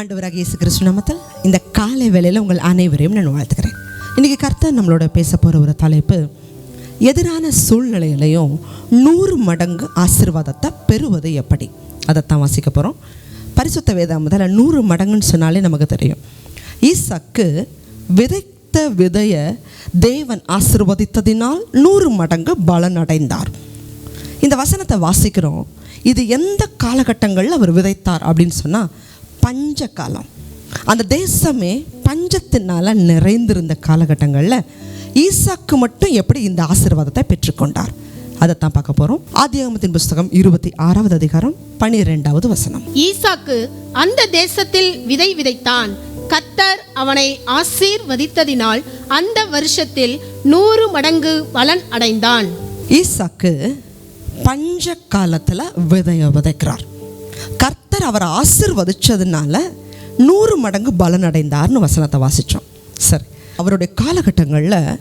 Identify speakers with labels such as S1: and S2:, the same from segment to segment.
S1: ஆண்டவராக இயேசு கிறிஸ்து நாமத்தில் இந்த காலை வேளையில் உங்கள் அனைவரையும் நான் வாழ்த்துக்கிறேன் இன்றைக்கி கர்த்தர் நம்மளோட பேச போகிற ஒரு தலைப்பு எதிரான சூழ்நிலையிலையும் நூறு மடங்கு ஆசீர்வாதத்தை பெறுவது எப்படி? அதைத்தான் வாசிக்க போகிறோம் பரிசுத்த வேதாமத்தில் நூறு மடங்குன்னு சொன்னாலே நமக்கு தெரியும். ஈசாக்கு விதைத்த விதைய தேவன் ஆசிர்வதித்ததினால் நூறு மடங்கு பலன் அடைந்தார். இந்த வசனத்தை வாசிக்கிறோம். இது எந்த காலகட்டங்களில் அவர் விதைத்தார் அப்படின்னு சொன்னால் பஞ்ச காலம் அந்த தேசமே பஞ்சத்தினால நிறைந்திருந்த காலகட்டங்களில் ஈசாக்கு மட்டும் எப்படி இந்த ஆசீர்வாதத்தை பெற்றுக்கொண்டார்? அதைத்தான் பார்க்க போகிறோம் ஆதியாகமத்தின் புஸ்தகம் இருபத்தி ஆறாவது அதிகாரம் பனிரெண்டாவது வசனம்.
S2: ஈசாக்கு அந்த தேசத்தில் விதை விதைத்தான். கத்தர் அவனை ஆசீர்வதித்ததினால் அந்த வருஷத்தில் நூறு மடங்கு பலன் அடைந்தான்.
S1: ஈசாக்கு பஞ்ச காலத்தில் விதைய விதைக்கிறார். கர்த்தர் அவரை ஆசிர்வதிச்சதுனால நூறு மடங்கு பலன் அடைந்தார்னு வசனத்தை வாசித்தோம் சரி அவருடைய காலகட்டங்களில்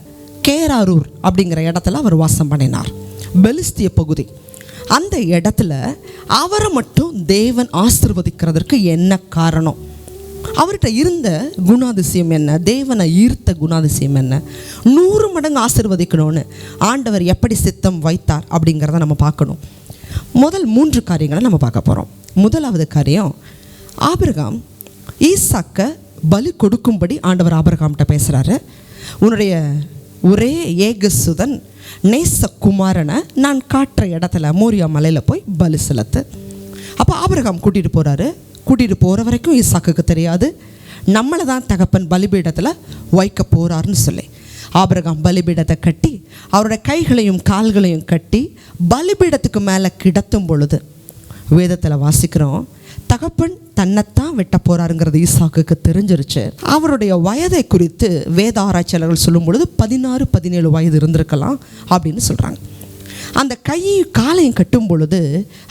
S1: கேராரூர் அப்படிங்கிற இடத்துல அவர் வாசம் பண்ணினார். பெலிஸ்திய பகுதி. அந்த இடத்துல அவரை மட்டும் தேவன் ஆசிர்வதிக்கிறதற்கு என்ன காரணம்? அவர்கிட்ட இருந்த குணாதிசயம் என்ன? தேவனை ஈர்த்த குணாதிசயம் என்ன? நூறு மடங்கு ஆசிர்வதிக்கணும்னு ஆண்டவர் எப்படி சித்தம் வைத்தார் அப்படிங்கிறத நம்ம பார்க்கணும். முதல் மூன்று காரியங்களை நம்ம பார்க்க போகிறோம் முதலாவது காரியம் ஆபிரகாம் ஈசாக்க பலி கொடுக்கும்படி ஆண்டவர் ஆபிரகாம்கிட்ட பேசுகிறாரு உன்னுடைய ஒரே ஏகசுதன் நேசகுமாரனை நான் காட்டுற இடத்துல மோரியா மலையில் போய் பலி செலுத்து. அப்போ ஆபிரகாம் கூட்டிகிட்டு போகிறாரு கூட்டிகிட்டு போகிற வரைக்கும் ஈசாக்குக்கு தெரியாது. நம்மளை தான் தகப்பன் பலிபீடத்தில் வைக்க போகிறாருன்னு சொல்லி. ஆபிரகாம் பலிபீடத்தை கட்டி அவரோட கைகளையும் கால்களையும் கட்டி பலிபீடத்துக்கு மேலே கிடத்தும் பொழுது வேதத்தில் வாசிக்கிறோம் தகப்பன் தன்னைத்தான் வெட்ட போறாருங்கிறது ஈசாக்குக்கு தெரிஞ்சிருச்சு. அவருடைய வயதை குறித்து வேத ஆராய்ச்சியாளர்கள் சொல்லும் பொழுது பதினாறு பதினேழு வயது இருந்திருக்கலாம் அப்படின்னு சொல்கிறாங்க அந்த கையையும் காலையும் கட்டும் பொழுது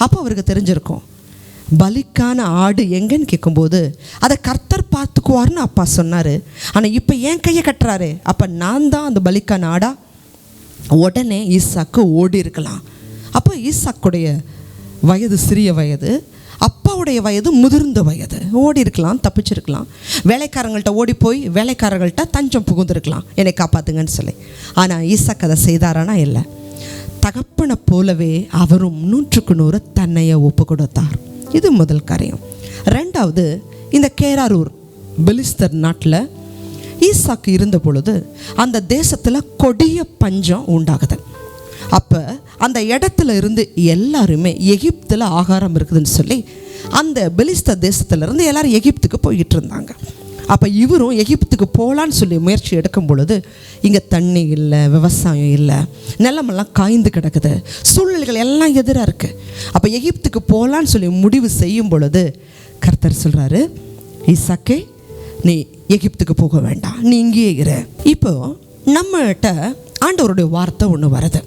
S1: அப்போ அவருக்கு தெரிஞ்சிருக்கும். பலிக்கான ஆடு எங்கன்னு கேட்கும்போது அதை கர்த்தர் பார்த்துக்குவார்னு அப்பா சொன்னார். ஆனால் இப்போ ஏன் கையை கட்டுறாரு? அப்போ நான் தான் அந்த பலிக்கான ஆடா? உடனே ஈசாக்கு ஓடி இருக்கலாம் அப்போ ஈசாக்குடைய வயது சிறிய வயது அப்பாவுடைய வயது முதிர்ந்த வயது. ஓடி இருக்கலாம் தப்பிச்சிருக்கலாம். வேலைக்காரங்கள்ட்ட ஓடி போய் வேலைக்காரர்கள்ட்ட தஞ்சம் புகுந்திருக்கலாம். என்னை காப்பாத்துங்கன்னு சொல்லி. ஆனால் ஈசா அதை செய்தாரானா? இல்லை. தகப்பனை போலவே அவரும் நூற்றுக்கு நூறு தன்னையை ஒப்பு கொடுத்தார் இது முதல் காரியம். ரெண்டாவது இந்த கேராரூர் பெலிஸ்தர் நாட்டில் ஈசாக்கு இருந்த பொழுது அந்த தேசத்தில் கொடிய பஞ்சம் உண்டாகுது. அப்போ அந்த இடத்துல இருந்து எல்லாருமே எகிப்தில் ஆகாரம் இருக்குதுன்னு சொல்லி அந்த பெலிஸ்த தேசத்துலேருந்து இருந்து எல்லாரும் எகிப்துக்கு போய்கிட்டு இருந்தாங்க. அப்போ இவரும் எகிப்துக்கு போகலான்னு சொல்லி முயற்சி எடுக்கும் பொழுது இங்கே தண்ணி இல்லை விவசாயம் இல்லை நிலமெல்லாம் காய்ந்து கிடக்குது சூழ்நிலைகள் எல்லாம் எதிராக இருக்குது அப்போ எகிப்துக்கு போகலான்னு சொல்லி முடிவு செய்யும் பொழுது கர்த்தர் சொல்கிறாரு ஈசாக்கே நீ எகிப்துக்கு போக வேண்டாம் நீ இங்கேயே இரு. இப்போ நம்மகிட்ட ஆண்டவருடைய வார்த்தை ஒன்று வருது.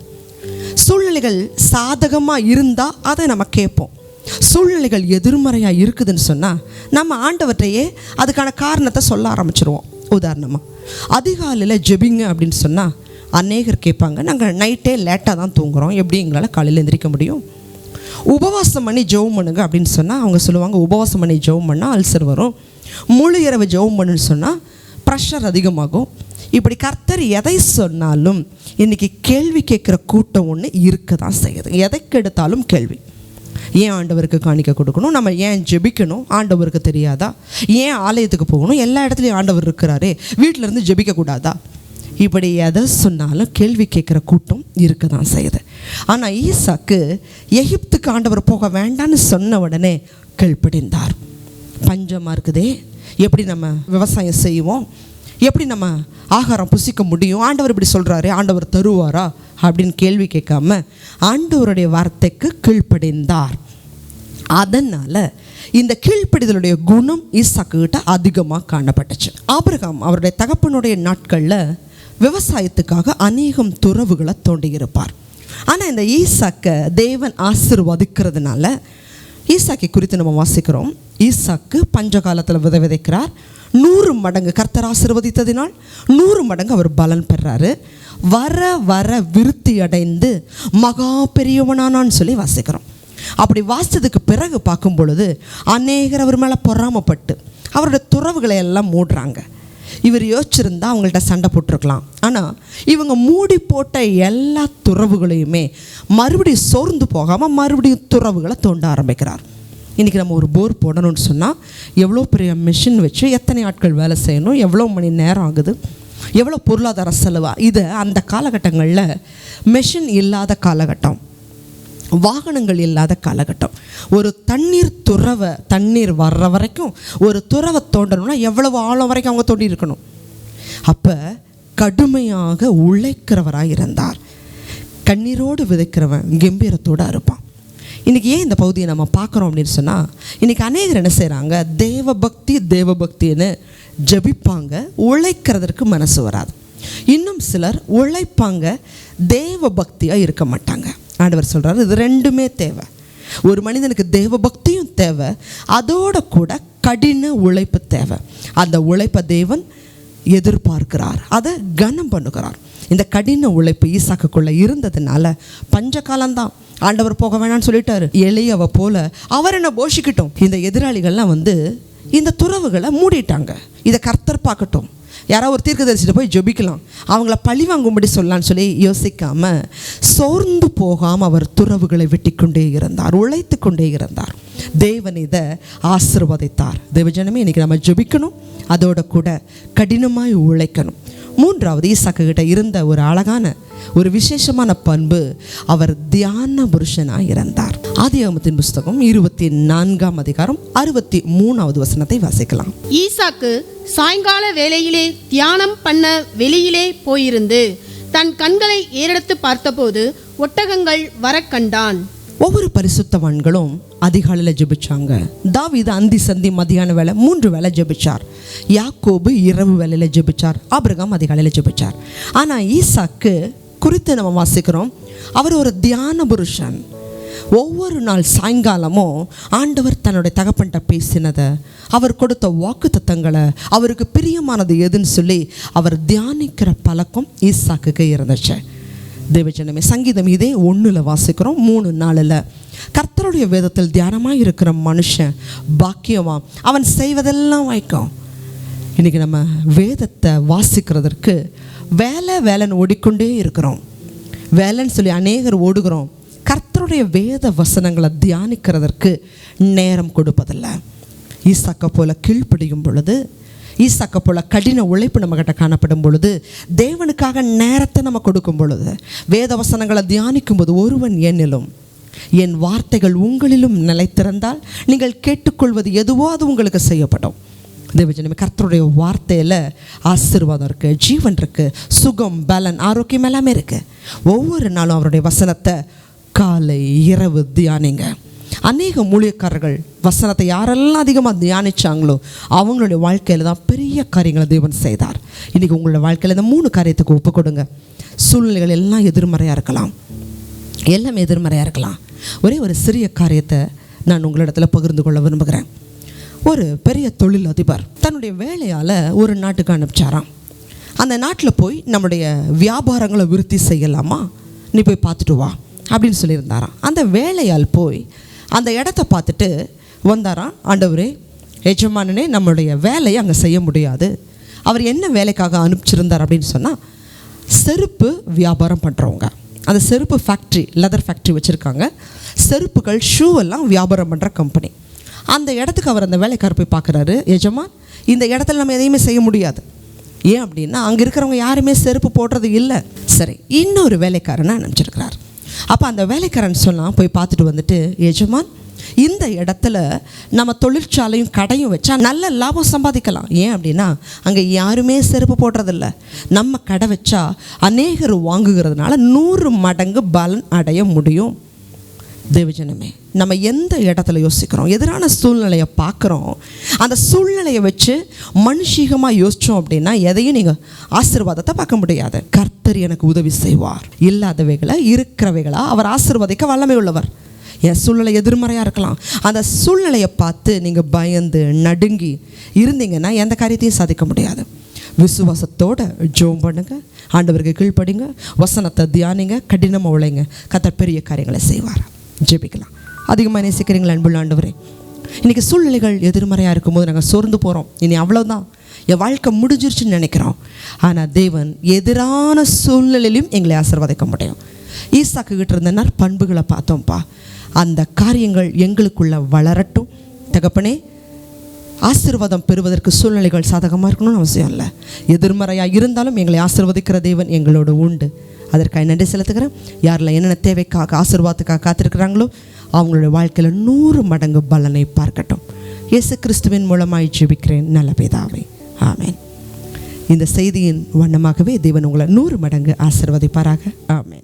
S1: சூழ்நிலைகள் சாதகமாக இருந்தால் அதை நம்ம கேட்போம். சூழ்நிலைகள் எதிர்மறையாக இருக்குதுன்னு சொன்னால் நம்ம ஆண்டவற்றையே அதுக்கான காரணத்தை சொல்ல ஆரம்பிச்சிருவோம். உதாரணமாக அதிகாலையில் ஜெபிங்க அப்படின்னு சொன்னால் அநேகர் கேட்பாங்க நாங்கள் நைட்டே லேட்டாக தான் தூங்குறோம். எப்படி எங்களால் காலையில் எந்திரிக்க முடியும்? உபவாசம் பண்ணி ஜெபம் பண்ணுங்க அப்படின்னு சொன்னால் அவங்க சொல்லுவாங்க உபவாசம் பண்ணி ஜெபம் பண்ணால் அல்சர் வரும். முழு இரவு ஜெபம் பண்ணுன்னு சொன்னால் ப்ரெஷர் அதிகமாகும். இப்படி கர்த்தர் எதை சொன்னாலும் இன்றைக்கி கேள்வி கேட்குற கூட்டம் ஒன்று இருக்க தான் செய்யுது. எதை கெடுத்தாலும் கேள்வி. ஏன் ஆண்டவருக்கு காணிக்க கொடுக்கணும்? நம்ம ஏன் ஜெபிக்கணும்? ஆண்டவருக்கு தெரியாதா? ஏன் ஆலயத்துக்கு போகணும்? எல்லா இடத்துலையும் ஆண்டவர் இருக்கிறாரே. வீட்டில் இருந்து ஜெபிக்கக்கூடாதா இப்படி எதை சொன்னாலும் கேள்வி கேட்குற கூட்டம் இருக்க தான் செய்யுது. ஆனால் ஈசாக்கு எகிப்துக்கு ஆண்டவர் போக வேண்டான்னு சொன்ன உடனே கீழ்ப்படிந்தார். பஞ்சமாக இருக்குதே. எப்படி நம்ம விவசாயம் செய்வோம்? எப்படி நம்ம ஆகாரம் புசிக்க முடியும்? ஆண்டவர் இப்படி சொல்கிறாரு ஆண்டவர் தருவாரா? அப்படின்னு கேள்வி கேட்காம ஆண்டவருடைய வார்த்தைக்கு கீழ்ப்படிந்தார். அதனால் இந்த கீழ்ப்படிதலுடைய குணம் ஈசாக்குகிட்ட அதிகமாக காணப்பட்டுச்சு. ஆபிரகாம் அவருடைய தகப்பனுடைய நாட்களில் விவசாயத்துக்காக அநேகம் துறவுகளை தோண்டியிருப்பார். ஆனால் இந்த ஈசாக்கை தேவன் ஆசிர்வதிக்கிறதுனால ஈசாக்கை குறித்து நம்ம வாசிக்கிறோம். ஈசாக்கு பஞ்ச காலத்தில் விதை விதைக்கிறார். நூறு மடங்கு கர்த்தர் ஆசிர்வதித்ததினால் நூறு மடங்கு அவர் பலன் பெறாரு. வர வர விருத்தி அடைந்து மகா பெரியவனானான்னு சொல்லி வாசிக்கிறோம். அப்படி வாசித்ததுக்கு பிறகு பார்க்கும் பொழுது அநேகர் அவர் மேலே பொறாமப்பட்டு அவரோட துறவுகளை எல்லாம் மூடுறாங்க. இவர் யோசிச்சிருந்தா அவங்கள்ட்ட சண்டை போட்டிருக்கலாம். ஆனால் இவங்க மூடி போட்ட எல்லா துறவுகளையுமே மறுபடியும் சோர்ந்து போகாமல் மறுபடியும் துறவுகளை தோண்ட ஆரம்பிக்கிறார். இன்றைக்கி நம்ம ஒரு போர் போடணும்னு சொன்னால் எவ்வளோ பெரிய மிஷின் வச்சு எத்தனை ஆட்கள் வேலை செய்யணும் எவ்வளோ மணி நேரம் ஆகுது எவ்வளோ பொருளாதார செலவா? இது அந்த காலகட்டங்களில் மெஷின் இல்லாத காலகட்டம் வாகனங்கள் இல்லாத காலகட்டம். ஒரு தண்ணீர் துறவை தண்ணீர் வர்ற வரைக்கும் ஒரு துறவை தோண்டணும்னா எவ்வளவு ஆழம் வரைக்கும் அவங்க தோண்டி இருக்கணும். அப்போ கடுமையாக உழைக்கிறவராக இருந்தார். கண்ணீரோடு விதைக்கிறவன் கம்பீரத்தோடு அறுப்பான் இன்றைக்கி ஏன் இந்த பகுதியை நம்ம பார்க்குறோம் அப்படின்னு சொன்னால் இன்றைக்கி அநேகர் என்ன செய்கிறாங்க தேவ பக்தி தேவ பக்தின்னு ஜபிப்பாங்க உழைக்கிறதற்கு மனசு வராது. இன்னும் சிலர் உழைப்பாங்க தேவ பக்தியாக இருக்க மாட்டாங்க. ஆண்டவர் சொல்கிறார் இது ரெண்டுமே தேவை. ஒரு மனிதனுக்கு தேவ பக்தியும் தேவை அதோட கூட கடின உழைப்பு தேவை. அந்த உழைப்பை தேவன் எதிர்பார்க்கிறார் அதை கனம் பண்ணுகிறார். இந்த கடின உழைப்பு ஈசாக்குக்குள்ளே இருந்ததுனால பஞ்ச காலம்தான் ஆண்டவர் போக வேணாம்னு சொல்லிட்டாரு. எளியவ போல அவர் என்ன போஷிக்கிட்டோம்? இந்த எதிராளிகள்லாம் வந்து இந்த துறவுகளை மூடிட்டாங்க. இதை கர்த்தர் பார்க்கட்டும். யாரோ ஒரு தீர்க்கதரிசிட்ட போய் ஜொபிக்கலாம். அவங்கள பழி வாங்கும்படி சொல்லலான்னு சொல்லி யோசிக்காம சோர்ந்து போகாமல் அவர் துறவுகளை வெட்டிக்கொண்டே இருந்தார் உழைத்து கொண்டே இருந்தார். தேவன் இதை ஆசிர்வதித்தார். தேவஜனமே இன்னைக்கு நம்ம ஜொபிக்கணும். அதோட கூட கடினமாய் உழைக்கணும். மூன்றாவது ஈசாக்கு கிட்ட இருந்த ஒரு அழகான ஒரு விசேஷமான பண்பு அவர் தியான புருஷனாக இருந்தார். ஆதியாகமத்தின் புஸ்தகம் இருபத்தி நான்காம் அதிகாரம் அறுபத்தி மூணாவது வசனத்தை வாசிக்கலாம்.
S2: ஈசாக்கு சாயங்கால வேளையிலே தியானம் பண்ண வெளியிலே போயிருந்து தன் கண்களை ஏறெடுத்து பார்த்தபோது ஒட்டகங்கள் வர கண்டான்.
S1: ஒவ்வொரு பரிசுத்தவான்களும் அதிகாலையில் ஜெபிச்சாங்க. தாவிது அந்தி சந்தி மதியான வேலை மூன்று வேலை ஜெபிச்சார். யாக்கோபு இரவு வேலையில் ஜெபிச்சார். ஆபிரகாம் அதிகாலையில் ஜெபிச்சார். ஆனால் ஈசாக்கு குறித்து நம்ம வாசிக்கிறோம். அவர் ஒரு தியான புருஷன். ஒவ்வொரு நாள் சாயங்காலமும் ஆண்டவர் தன்னுடைய தகப்பன்கிட்ட பேசினதை அவர் கொடுத்த வாக்கு தத்தங்களை அவருக்கு பிரியமானது எதுன்னு சொல்லி அவர் தியானிக்கிற பழக்கம் ஈசாக்குக்கு இருந்துச்சு. தேவஜனமே சங்கீதம் இதே ஒன்றில் வாசிக்கிறோம் மூணு நாளில் கர்த்தருடைய வேதத்தில் தியானமாக இருக்கிற மனுஷன் பாக்கியவான். அவன் செய்வதெல்லாம் வாய்க்கும். இன்றைக்கி நம்ம வேதத்தை வாசிக்கிறதற்கு வேலை வேலைன்னு ஓடிக்கொண்டே இருக்கிறோம். வேலைன்னு சொல்லி அநேகர் ஓடுகிறோம். கர்த்தருடைய வேத வசனங்களை தியானிக்கிறதற்கு நேரம் கொடுப்பதில்லை. ஈசாக்க போல கீழ்ப்படியும் பொழுது ஈசாக்க போல கடின உழைப்பு நம்மக்கிட்ட காணப்படும் பொழுது தேவனுக்காக நேரத்தை நம்ம கொடுக்கும் பொழுது வேத வசனங்களை தியானிக்கும் போது ஒருவன் என்னிலும் என் வார்த்தைகள் உங்களிலும் நிலைத்திருந்தால் நீங்கள் கேட்டுக்கொள்வது எதுவோ அது உங்களுக்கு செய்யப்படும். தேவஜனமே கர்த்தருடைய வார்த்தையில் ஆசீர்வாதம் இருக்குது ஜீவன் இருக்குது சுகம் பலன் ஆரோக்கியம் எல்லாமே இருக்குது ஒவ்வொரு நாளும் அவருடைய வசனத்தை காலை இரவு தியானிங்க. அநேக ஊழியக்காரர்கள் வசனத்தை யாரெல்லாம் அதிகமாக தியானிச்சாங்களோ அவங்களுடைய வாழ்க்கையில் தான் பெரிய காரியங்களை தேவன் செய்தார். இன்றைக்கி உங்களோட வாழ்க்கையில் இந்த மூணு காரியத்துக்கு ஒப்பு கொடுங்க. சூழ்நிலைகள் எல்லாம் எதிர்மறையாக இருக்கலாம். எல்லாம் எதிர்மறையாக இருக்கலாம். ஒரே ஒரு சிறிய காரியத்தை நான் உங்களிடத்தில் பகிர்ந்து கொள்ள விரும்புகிறேன். ஒரு பெரிய தொழில் அதிபர் தன்னுடைய வேலையால் ஒரு நாட்டுக்கு அனுப்பிச்சாராம். அந்த நாட்டில் போய் நம்முடைய வியாபாரங்களை விருத்தி செய்யலாமா? நீ போய் பார்த்துட்டு வா அப்படின்னு சொல்லியிருந்தாராம். அந்த வேலையால் போய் அந்த இடத்த பார்த்துட்டு வந்தாராம் ஆண்டவரே எஜமானனே நம்மளுடைய வேலையை அங்கே செய்ய முடியாது. அவர் என்ன வேலைக்காக அனுப்பிச்சிருந்தார் அப்படின்னு சொன்னால் செருப்பு வியாபாரம் பண்ணுறவங்க அந்த செருப்பு ஃபேக்ட்ரி லெதர் ஃபேக்ட்ரி வச்சுருக்காங்க. செருப்புகள் ஷூ எல்லாம் வியாபாரம் பண்ணுற கம்பெனி அந்த இடத்துக்கு அவர் அந்த வேலைக்காரர் போய் பார்க்குறாரு எஜமான் இந்த இடத்துல நம்ம எதையுமே செய்ய முடியாது. ஏன் அப்படின்னா அங்கே இருக்கிறவங்க யாருமே செருப்பு போடுறது இல்லை. சரி இன்னொரு வேலைக்காரனை அனுப்பிச்சிருக்கிறார். அப்போ அந்த வேலைக்காரன் சொன்னால் போய் பார்த்துட்டு வந்துட்டு எஜமான் இந்த இடத்துல நம்ம தொழிற்சாலையும் கடையும் வச்சா நல்ல லாபம் சம்பாதிக்கலாம். ஏன் அப்படின்னா அங்கே யாருமே செருப்பு போடுறதில்ல. நம்ம கடை வச்சா அநேகர் வாங்குகிறதுனால நூறு மடங்கு பலன் அடைய முடியும். தேவஜனமே நம்ம எந்த இடத்துல யோசிக்கிறோம்? எதிரான சூழ்நிலையை பார்க்குறோம். அந்த சூழ்நிலையை வச்சு மனுஷீகமாக யோசித்தோம் அப்படின்னா எதையும் நீங்கள் ஆசீர்வாதத்தை பார்க்க முடியாது. கர்த்தர் எனக்கு உதவி செய்வார். இல்லாதவைகளை இருக்கிறவைகளாக அவர் ஆசீர்வதிக்க வல்லமை உள்ளவர். என் சூழ்நிலை எதிர்மறையாக இருக்கலாம். அந்த சூழ்நிலையை பார்த்து நீங்கள் பயந்து நடுங்கி இருந்தீங்கன்னா எந்த காரியத்தையும் சாதிக்க முடியாது. விசுவாசத்தோடு ஜோம் பண்ணுங்க. ஆண்டவருக்கு கீழ்ப்படிங்க. வசனத்தை தியானிங்க. கடினமாக உழைங்க. கத்தர் பெரிய காரியங்களை செய்வார். ஜெபிக்கலாம். அதிகமாக நேசிக்கிறீங்களா அன்புள்ள ஆண்டவரே? இன்றைக்கி சூழ்நிலைகள் எதிர்மறையாக இருக்கும்போது நாங்கள் சோர்ந்து போகிறோம் இனி அவ்வளோதான் என் வாழ்க்கை முடிஞ்சிருச்சுன்னு நினைக்கிறோம். ஆனால் தேவன் எதிரான சூழ்நிலையிலும் எங்களை ஆசீர்வதிக்க முடியும். ஈசாக்குகிட்டு இருந்த நற்பண்புகளை பார்த்தோம்ப்பா. அந்த காரியங்கள் எங்களுக்குள்ள வளரட்டும். தகப்பனே ஆசீர்வாதம் பெறுவதற்கு சூழ்நிலைகள் சாதகமாக இருக்கணும்னு அவசியம் இல்லை. எதிர்மறையாக இருந்தாலும் எங்களை ஆசிர்வதிக்கிற தேவன் எங்களோட உண்டு. அதற்காக நன்றி செலுத்துகிறேன். யாரில் என்னென்ன தேவைக்காக ஆசீர்வாதத்துக்காக காத்திருக்கிறாங்களோ அவங்களுடைய வாழ்க்கையில் நூறு மடங்கு பலனை பார்க்கட்டும். இயேசு கிறிஸ்துவின் மூலமாய் ஜெபிக்கிறேன் நல்ல பிதாவே. ஆமென். இந்த செய்தியின் வண்ணமாகவே தேவன் உங்களை நூறு மடங்கு ஆசீர்வதிப்பாராக. ஆமேன்.